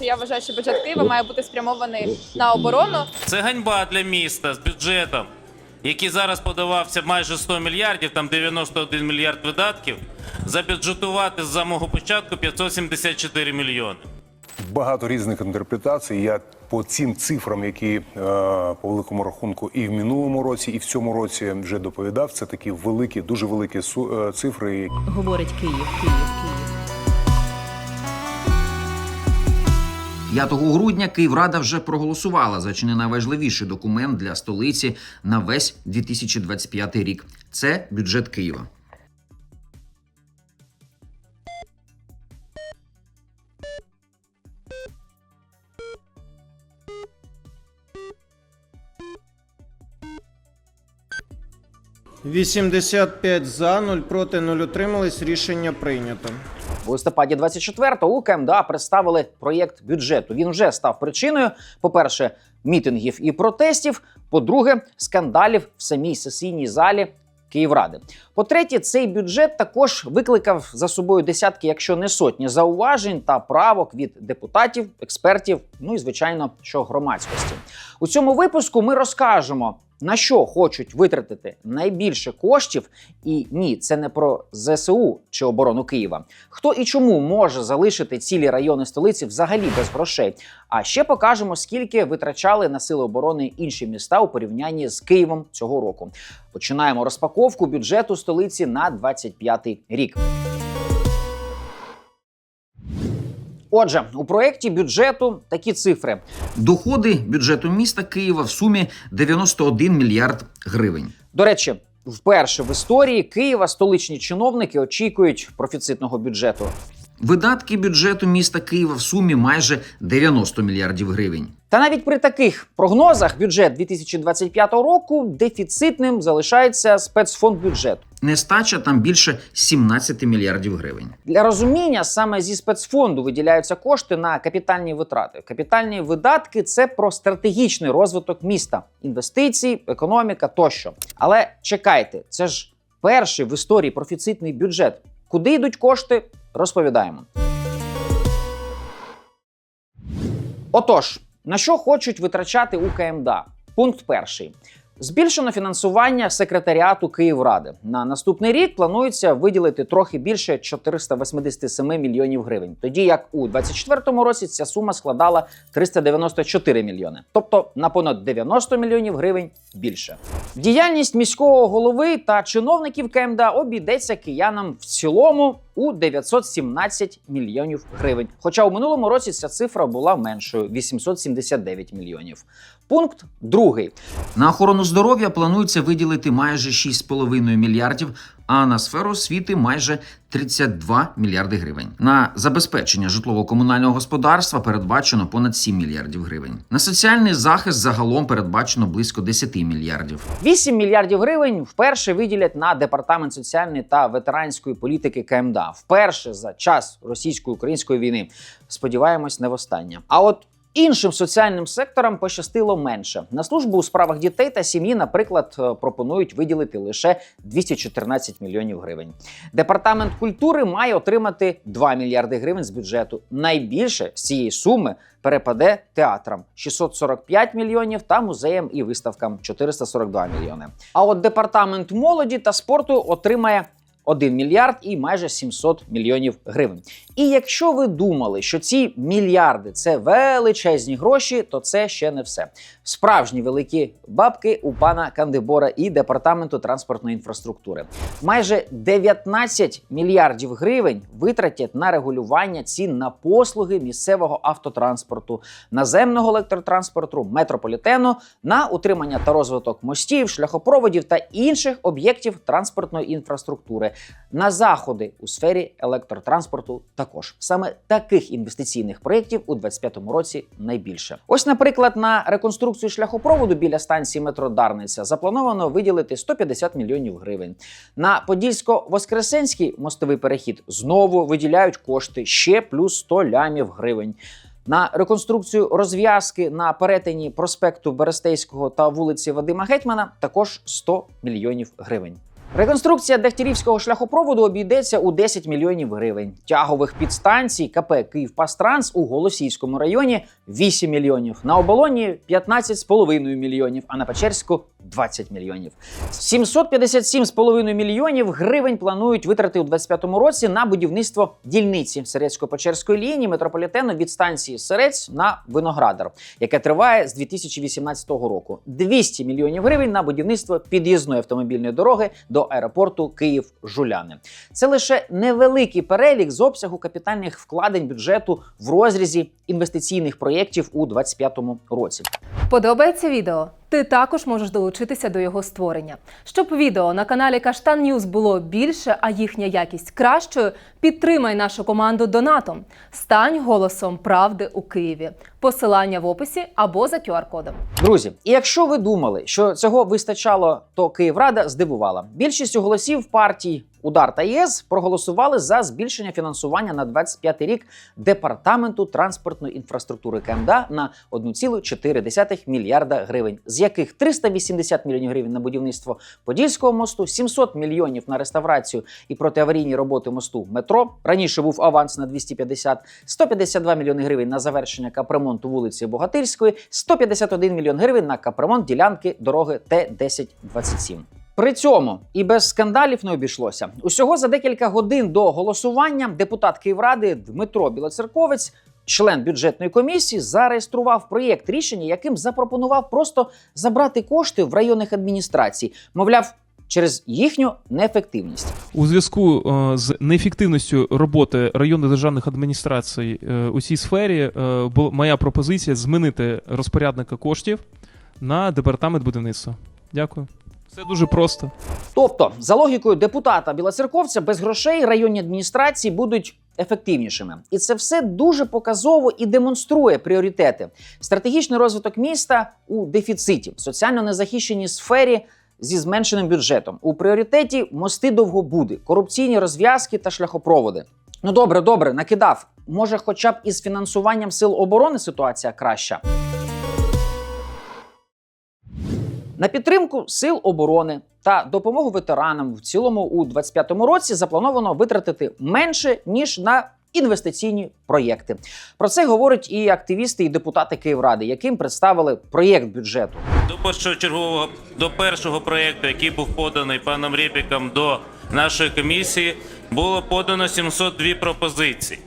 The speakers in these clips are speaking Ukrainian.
я вважаю, що бюджет Києва має бути спрямований на оборону. Це ганьба для міста з бюджетом, який зараз подавався майже 100 мільярдів, там 91 мільярд видатків. Забюджетувати з самого початку 574 мільйони. Багато різних інтерпретацій. Я по цим цифрам, які е, по великому рахунку і в минулому році, і в цьому році вже доповідав. Це такі великі, дуже великі су- е, цифри, Говорить Київ, Київ, Київ. 5 грудня Київрада вже проголосувала за чи не найважливіший документ для столиці на весь 2025 рік. Це бюджет Києва. – 85 за, 0 проти, 0 утримались. Рішення прийнято. У листопаді 24-го у КМДА представили проєкт бюджету. Він вже став причиною, по-перше, мітингів і протестів. По-друге, скандалів в самій сесійній залі Київради. По-третє, цей бюджет також викликав за собою десятки, якщо не сотні, зауважень та правок від депутатів, експертів, ну і звичайно, що громадськості. У цьому випуску ми розкажемо. На що хочуть витратити найбільше коштів, і ні, це не про ЗСУ чи оборону Києва. Хто і чому може залишити цілі райони столиці взагалі без грошей? А ще покажемо, скільки витрачали на сили оборони інші міста у порівнянні з Києвом цього року. Починаємо розпаковку бюджету столиці на 25 рік. Отже, у проєкті бюджету такі цифри: Доходи бюджету міста Києва в сумі 91 мільярд гривень. До речі, вперше в історії Києва столичні чиновники очікують профіцитного бюджету. Видатки бюджету міста Києва в сумі майже 90 мільярдів гривень. Та навіть при таких прогнозах бюджет 2025 року дефіцитним залишається спецфонд бюджету. Нестача там більше 17 мільярдів гривень. Для розуміння саме зі спецфонду виділяються кошти на капітальні витрати. Капітальні видатки це про стратегічний розвиток міста, інвестиції, економіка тощо. Але чекайте, це ж перший в історії профіцитний бюджет. Куди йдуть кошти? Розповідаємо. Отож, на що хочуть витрачати у КМДА? Пункт перший. Збільшено фінансування секретаріату Київради. На наступний рік планується виділити трохи більше 487 мільйонів гривень, тоді як у 2024 році ця сума складала 394 мільйони, тобто на понад 90 мільйонів гривень більше. Діяльність міського голови та чиновників КМДА обійдеться киянам в цілому у 917 мільйонів гривень. Хоча у минулому році ця цифра була меншою 879 мільйонів. Пункт другий. На охорону здоров'я планується виділити майже 6,5 мільярдів, а на сферу освіти майже 32 мільярди гривень. На забезпечення житлово-комунального господарства передбачено понад 7 мільярдів гривень. На соціальний захист загалом передбачено близько 10 мільярдів. 8 мільярдів гривень вперше виділять на департамент соціальної та ветеранської політики КМДА. Вперше за час російсько-української війни. Сподіваємось, не востаннє. А от Іншим соціальним секторам пощастило менше. На службу у справах дітей та сім'ї, наприклад, е, пропонують виділити лише 214 мільйонів гривень. Департамент культури має отримати 2 мільярди гривень з бюджету. Найбільше з цієї суми перепаде театрам 645 мільйонів та музеям і виставкам 442 мільйони. А от департамент молоді та спорту отримає 1 мільярд і майже 700 мільйонів гривень. І якщо ви думали, що ці мільярди це величезні гроші, то це ще не все. Справжні великі бабки у пана Кандибора і департаменту транспортної інфраструктури. Майже 19 мільярдів гривень витратять на регулювання цін на послуги місцевого автотранспорту, наземного електротранспорту, метрополітену, на утримання та розвиток мостів, шляхопроводів та інших об'єктів транспортної інфраструктури, на заходи у сфері електротранспорту. Також саме таких інвестиційних проєктів у 2025 році найбільше. Ось, наприклад, на реконструкцію шляхопроводу біля станції метро Дарниця заплановано виділити 150 мільйонів гривень. На Подільсько-Воскресенський мостовий перехід знову виділяють кошти ще плюс 100 лямів гривень. На реконструкцію розв'язки на перетині проспекту Берестейського та вулиці Вадима Гетьмана також 100 мільйонів гривень. Реконструкція Дегтярівського шляхопроводу обійдеться у 10 мільйонів гривень. Тягових підстанцій КП Київпастранс у Голосійському районі 8 мільйонів. На оболоні 15,5 мільйонів, а на Печерську 20 мільйонів. 757,5 мільйонів гривень планують витрати у 2025 році на будівництво дільниці Серецько-Печерської лінії метрополітену від станції Серець на Виноградар, яке триває з 2018 року. 200 мільйонів гривень на будівництво під'їзної автомобільної дороги до аеропорту Київ-Жуляни. Це лише невеликий перелік з обсягу капітальних вкладень бюджету в розрізі інвестиційних проєктів у 2025 році. Подобається відео? Ти також можеш долучитися до його створення. Щоб відео на каналі Каштан Ньюз було більше, а їхня якість кращою, підтримай нашу команду донатом. Стань голосом правди у Києві. Посилання в описі або за QR-кодом. Друзі, і якщо ви думали, що цього вистачало, то Київрада здивувала. Більшістю голосів партій Удар та ЄС проголосували за збільшення фінансування на 25 рік департаменту транспортної інфраструктури КМДА на 1,4 мільярда гривень, з яких 380 мільйонів гривень на будівництво Подільського мосту, 700 мільйонів на реставрацію і протиаварійні роботи мосту метро. Раніше був аванс на 250, 152 мільйони гривень на завершення капремонту вулиці Богатирської, 151 мільйон гривень на капремонт ділянки дороги Т-1027. При цьому і без скандалів не обійшлося. Усього за декілька годин до голосування депутат Київради Дмитро Білоцерковець, член бюджетної комісії, зареєстрував проєкт рішення, яким запропонував просто забрати кошти в районних адміністрацій. Мовляв, через їхню неефективність. У зв'язку е, з неефективністю роботи районних державних адміністрацій е, у цій сфері е, була моя пропозиція змінити розпорядника коштів на департамент будівництва. Дякую. Все дуже просто. Тобто, за логікою депутата Білоцерковця, без грошей районні адміністрації будуть ефективнішими. І це все дуже показово і демонструє пріоритети. Стратегічний розвиток міста у дефіциті, соціально незахищеній сфері. Зі зменшеним бюджетом у пріоритеті мости довгобуди, корупційні розв'язки та шляхопроводи. Ну добре, добре, накидав. Може, хоча б із фінансуванням сил оборони ситуація краща. На підтримку сил оборони та допомогу ветеранам в цілому у 2025 році заплановано витратити менше ніж на інвестиційні проєкти. Про це говорять і активісти, і депутати Київради, яким представили проєкт бюджету. До першочергового до першого проєкту, який був поданий паном Рєпіком до нашої комісії, було подано 702 пропозиції.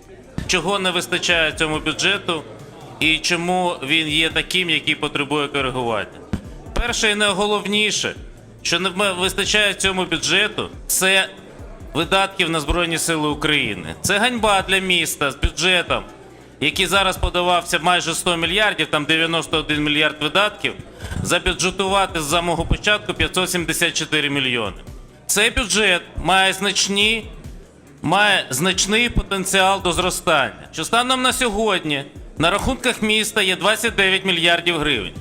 Чого не вистачає цьому бюджету і чому він є таким, який потребує коригування? Перше і найголовніше, що не вистачає цьому бюджету, це видатків на Збройні Сили України. Це ганьба для міста з бюджетом, який зараз подавався майже 100 мільярдів, там 91 мільярд видатків, забюджетувати з самого початку 574 мільйони. Цей бюджет має значні, має значний потенціал до зростання. Що станом на сьогодні на рахунках міста є 29 мільярдів гривень.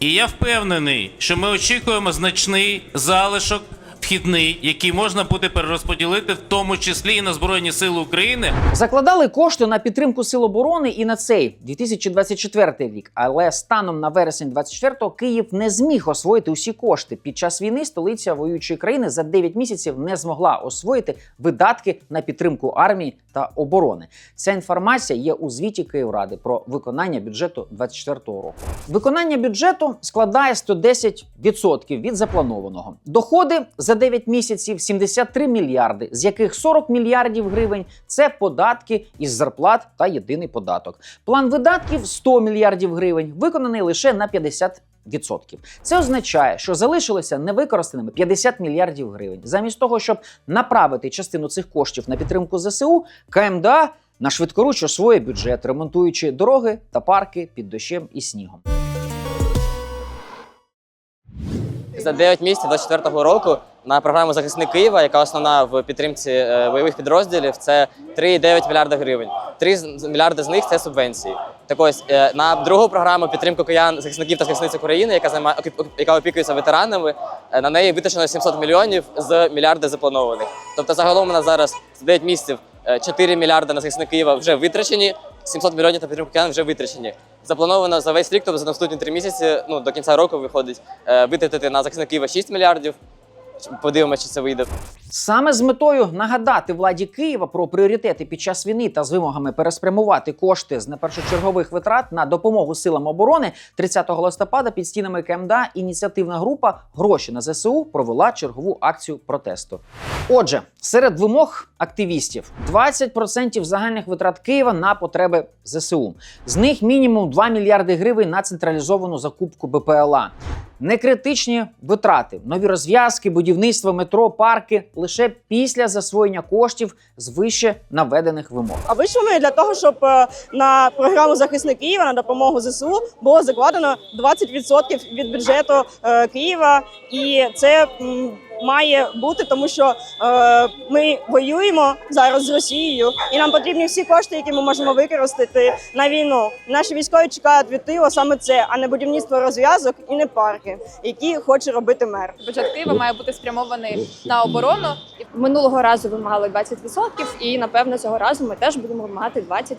І я впевнений, що ми очікуємо значний залишок вхідний, який можна буде перерозподілити, в тому числі і на Збройні Сили України. Закладали кошти на підтримку сил оборони і на цей 2024 рік. Але станом на вересень 24-го Київ не зміг освоїти усі кошти. Під час війни столиця воюючої країни за 9 місяців не змогла освоїти видатки на підтримку армії та оборони. Ця інформація є у звіті Київради про виконання бюджету 24-го року. Виконання бюджету складає 110% від запланованого. Доходи за 9 місяців 73 мільярди, з яких 40 мільярдів гривень це податки із зарплат та єдиний податок. План видатків 100 мільярдів гривень, виконаний лише на 50%. Відсотків це означає, що залишилося невикористаними 50 мільярдів гривень. Замість того, щоб направити частину цих коштів на підтримку ЗСУ, КМДА на швидкоруч освоює бюджет, ремонтуючи дороги та парки під дощем і снігом. За 9 місяців 24-го року на програму Захисник Києва, яка основна в підтримці е, бойових підрозділів, це 3,9 мільярда гривень. 3 мільярди з них це субвенції. Так ось е, на другу програму підтримку киян захисників та захисниць України, яка займає яка опікується ветеранами. е, На неї витрачено 700 мільйонів з мільярда запланованих. Тобто, загалом у нас зараз за 9 місяців е, 4 мільярди на захисник Києва вже витрачені. 700 мільйонів на підтримку киян вже витрачені. Заплановано за весь рік, тобто за наступні три місяці, ну до кінця року виходить е, витратити на захисників Києва 6 мільярдів. Подивимося, чи це вийде. Саме з метою нагадати владі Києва про пріоритети під час війни та з вимогами переспрямувати кошти з непершочергових витрат на допомогу силам оборони 30 листопада під стінами КМДА ініціативна група Гроші на ЗСУ провела чергову акцію протесту. Отже, серед вимог активістів 20% загальних витрат Києва на потреби ЗСУ. З них мінімум 2 мільярди гривень на централізовану закупку БПЛА. Некритичні витрати, нові розв'язки, будівництво метро, парки лише після засвоєння коштів з вище наведених вимог. А вийшли ми для того, щоб е, на програму захисник Києва на допомогу ЗСУ було закладено 20% від бюджету е, Києва, і це має бути, тому що е, ми воюємо зараз з Росією, і нам потрібні всі кошти, які ми можемо використати на війну. Наші військові чекають від Києва саме це, а не будівництво розв'язок і не парки, які хоче робити мер. Бюджет Києва має бути спрямований на оборону. Минулого разу вимагали 20%, і напевно цього разу ми теж будемо вимагати 20%.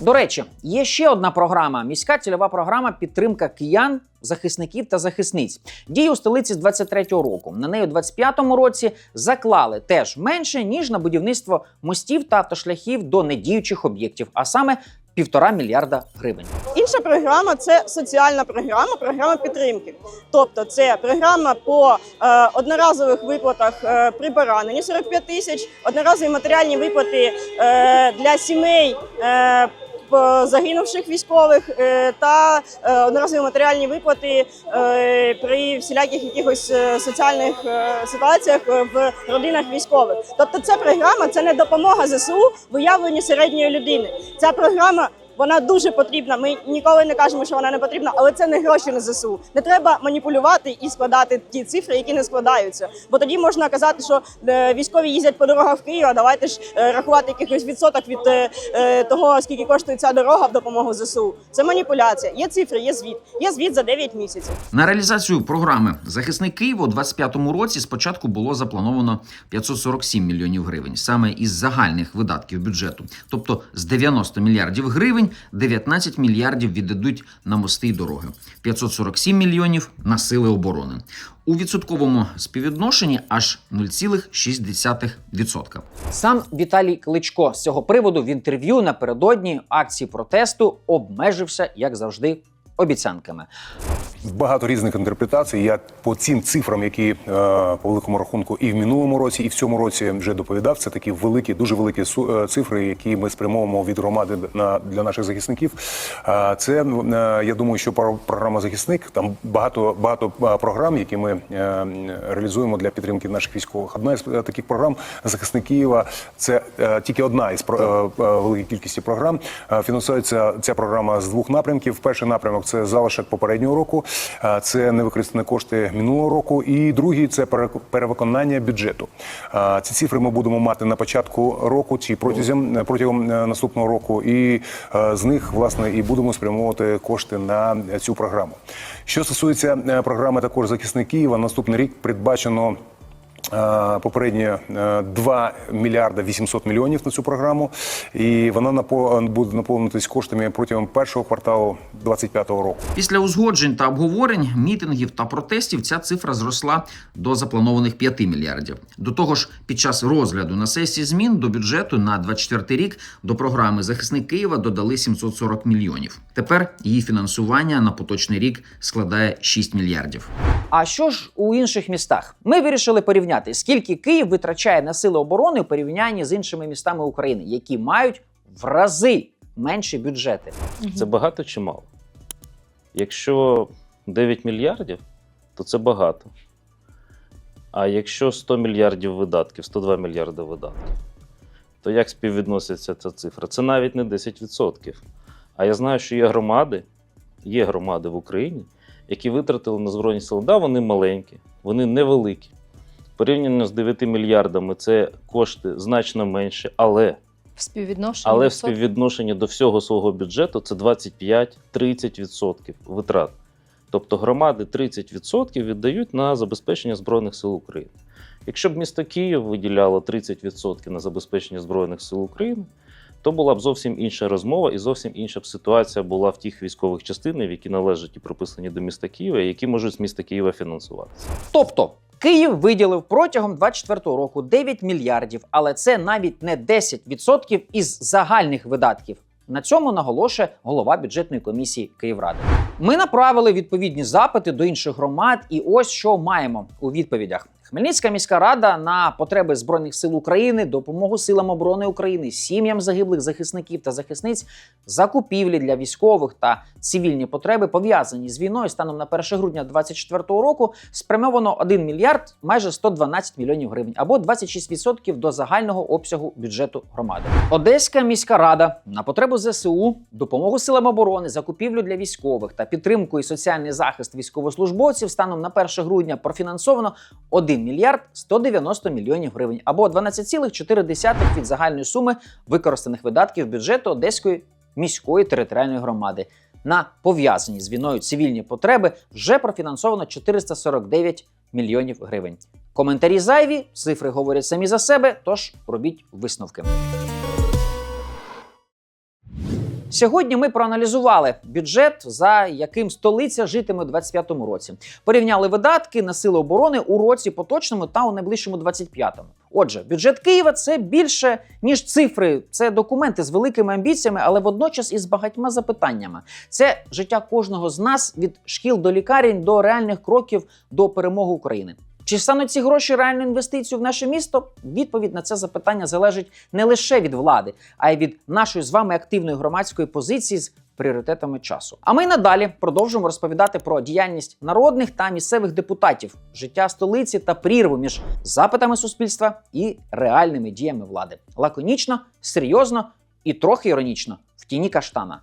До речі, є ще одна програма: міська цільова програма підтримка киян, захисників та захисниць. Діє у столиці з 23-го року. На неї у 25-му році заклали теж менше ніж на будівництво мостів та автошляхів до недіючих об'єктів, а саме півтора мільярда гривень. Інша програма це соціальна програма, програма підтримки. Тобто, це програма по е, одноразових виплатах е, при пораненні 45 тисяч, одноразові матеріальні виплати е, для сімей. Е, Загинувших військових е, та е, одноразові матеріальні виплати е, при всіляких якихось е, соціальних е, ситуаціях е, в родинах військових. Тобто, ця програма це не допомога ЗСУ в уявленні середньої людини. Ця програма вона дуже потрібна. Ми ніколи не кажемо, що вона не потрібна, але це не гроші на ЗСУ. Не треба маніпулювати і складати ті цифри, які не складаються. Бо тоді можна казати, що е, військові їздять по дорогах в Київ, а давайте ж е, рахувати якихось відсоток від е, того, скільки коштує ця дорога в допомогу ЗСУ. Це маніпуляція. Є цифри, є звіт. Є звіт за 9 місяців. На реалізацію програми Захисник Києва у 25-му році спочатку було заплановано 547 мільйонів гривень саме із загальних видатків бюджету. Тобто з 90 мільярдів гривень 19 мільярдів віддадуть на мости й дороги, 547 мільйонів на сили оборони. У відсотковому співвідношенні аж 0,6%. Сам Віталій Кличко з цього приводу в інтерв'ю напередодні акції протесту обмежився, як завжди, обіцянками. Багато різних інтерпретацій. Я по цим цифрам, які е, по великому рахунку і в минулому році, і в цьому році вже доповідав. Це такі великі, дуже великі су- е, цифри, які ми спрямовуємо від громади на для наших захисників. Це е, я думаю, що про- програма захисник там багато багато програм, які ми реалізуємо для підтримки наших військових. Одна із таких програм захисник Києва. Це тільки одна із про- великої кількості програм. Фінансується ця програма з двох напрямків. Перший напрямок це залишок попереднього року, е, це невикористані кошти минулого року. І другий це пере- перевиконання бюджету. Е, Ці цифри ми будемо мати на початку року чи протягом протягом е, наступного року. І е, з них власне і будемо спрямовувати кошти на цю програму. Що стосується е, програми також захисник Києва, наступний рік передбачено. Е, Попередньо е, 2 мільярда 800 мільйонів на цю програму, і вона буде наповнитись коштами протягом першого кварталу 2025 року. Після узгоджень та обговорень, мітингів та протестів ця цифра зросла до запланованих 5 мільярдів. До того ж, під час розгляду на сесії змін до бюджету на 24 рік до програми Захисник Києва додали 740 мільйонів. Тепер її фінансування на поточний рік складає 6 мільярдів. А що ж у інших містах? Ми вирішили порівняти, скільки Київ витрачає на сили оборони у порівнянні з іншими містами України, які мають в рази менші бюджети. Це багато чи мало? Якщо 9 мільярдів, то це багато. А якщо 100 мільярдів видатків, 102 мільярди видатків, то як співвідноситься ця цифра? Це навіть не 10%. А я знаю, що є громади, є громади в Україні, які витратили на Збройні Сили. Да, вони маленькі, вони невеликі. Порівняно з 9 мільярдами це кошти значно менше, але В співвідношенні але в співвідношенні до всього свого бюджету це 25-30% витрат. Тобто громади 30% віддають на забезпечення Збройних сил України. Якщо б місто Київ виділяло 30% на забезпечення Збройних сил України, то була б зовсім інша розмова і зовсім інша б ситуація була в тих військових частинах, які належать і прописані до міста Києва, які можуть з міста Києва фінансуватися. Тобто Київ виділив протягом 2024 року 9 мільярдів, але це навіть не 10% із загальних видатків. На цьому наголошує голова бюджетної комісії Київради. Ми направили відповідні запити до інших громад, і ось що маємо у відповідях. Хмельницька міська рада на потреби збройних сил України, допомогу силам оборони України, сім'ям загиблих захисників та захисниць, закупівлі для військових та цивільні потреби пов'язані з війною станом на 1 грудня 2024 року спрямовано 1 мільярд майже 112 мільйонів гривень або 26% до загального обсягу бюджету громади. Одеська міська рада на потребу ЗСУ, допомогу силам оборони, закупівлю для військових та підтримку і соціальний захист військовослужбовців станом на 1 грудня профінансовано 1 мільярд 190 мільйонів гривень або 12,4% від загальної суми використаних видатків бюджету Одеської міської територіальної громади. На пов'язані з війною цивільні потреби вже профінансовано 449 мільйонів гривень. Коментарі зайві, цифри говорять самі за себе, тож робіть висновки. Сьогодні ми проаналізували бюджет, за яким столиця житиме у 2025 році. Порівняли видатки на сили оборони у році поточному та у найближчому 25-му. Отже, бюджет Києва це більше ніж цифри, це документи з великими амбіціями, але водночас із багатьма запитаннями. Це життя кожного з нас від шкіл до лікарень до реальних кроків до перемоги України. Чи стануть ці гроші реальною інвестицією в наше місто? Відповідь на це запитання залежить не лише від влади, а й від нашої з вами активної громадської позиції з пріоритетами часу. А ми надалі продовжуємо розповідати про діяльність народних та місцевих депутатів, життя столиці та прірву між запитами суспільства і реальними діями влади. Лаконічно, серйозно і трохи іронічно в тіні каштана.